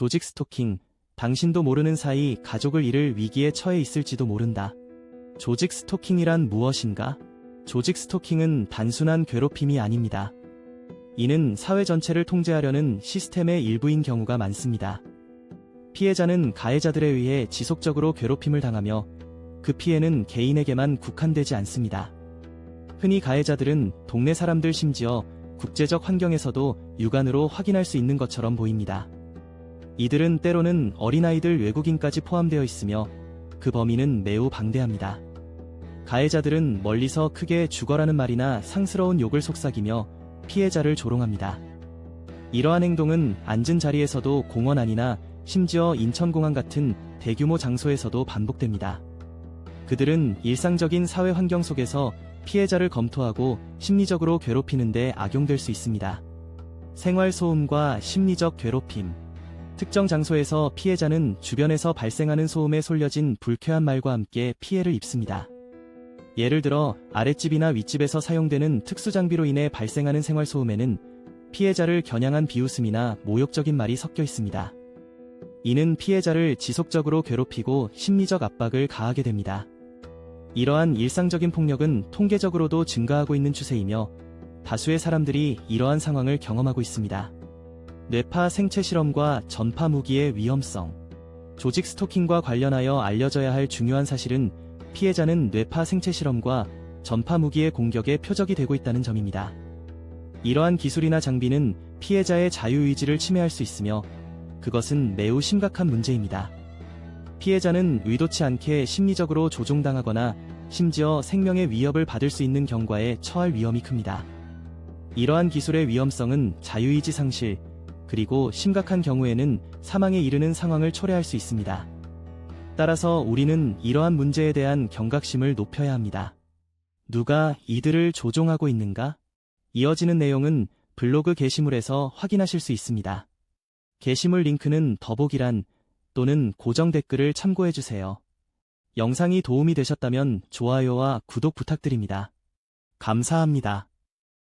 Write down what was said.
조직 스토킹, 당신도 모르는 사이 가족을 잃을 위기에 처해 있을지도 모른다. 조직 스토킹이란 무엇인가? 조직 스토킹은 단순한 괴롭힘이 아닙니다. 이는 사회 전체를 통제하려는 시스템의 일부인 경우가 많습니다. 피해자는 가해자들에 의해 지속적으로 괴롭힘을 당하며 그 피해는 개인에게만 국한되지 않습니다. 흔히 가해자들은 동네 사람들 심지어 국제적 환경에서도 육안으로 확인할 수 있는 것처럼 보입니다. 이들은 때로는 어린아이들 외국인까지 포함되어 있으며 그 범위는 매우 방대합니다. 가해자들은 멀리서 크게 죽어라는 말이나 상스러운 욕을 속삭이며 피해자를 조롱합니다. 이러한 행동은 앉은 자리에서도 공원 안이나 심지어 인천공항 같은 대규모 장소에서도 반복됩니다. 그들은 일상적인 사회 환경 속에서 피해자를 검토하고 심리적으로 괴롭히는데 악용될 수 있습니다. 생활 소음과 심리적 괴롭힘. 특정 장소에서 피해자는 주변에서 발생하는 소음에 솔려진 불쾌한 말과 함께 피해를 입습니다. 예를 들어 아랫집이나 윗집에서 사용되는 특수 장비로 인해 발생하는 생활 소음에는 피해자를 겨냥한 비웃음이나 모욕적인 말이 섞여 있습니다. 이는 피해자를 지속적으로 괴롭히고 심리적 압박을 가하게 됩니다. 이러한 일상적인 폭력은 통계적으로도 증가하고 있는 추세이며 다수의 사람들이 이러한 상황을 경험하고 있습니다. 뇌파 생체 실험과 전파 무기의 위험성. 조직 스토킹과 관련하여 알려져야 할 중요한 사실은 피해자는 뇌파 생체 실험과 전파 무기의 공격에 표적이 되고 있다는 점입니다. 이러한 기술이나 장비는 피해자의 자유의지를 침해할 수 있으며 그것은 매우 심각한 문제입니다. 피해자는 의도치 않게 심리적으로 조종당하거나 심지어 생명의 위협을 받을 수 있는 경과에 처할 위험이 큽니다. 이러한 기술의 위험성은 자유의지 상실, 그리고 심각한 경우에는 사망에 이르는 상황을 초래할 수 있습니다. 따라서 우리는 이러한 문제에 대한 경각심을 높여야 합니다. 누가 이들을 조종하고 있는가? 이어지는 내용은 블로그 게시물에서 확인하실 수 있습니다. 게시물 링크는 더보기란 또는 고정 댓글을 참고해주세요. 영상이 도움이 되셨다면 좋아요와 구독 부탁드립니다. 감사합니다.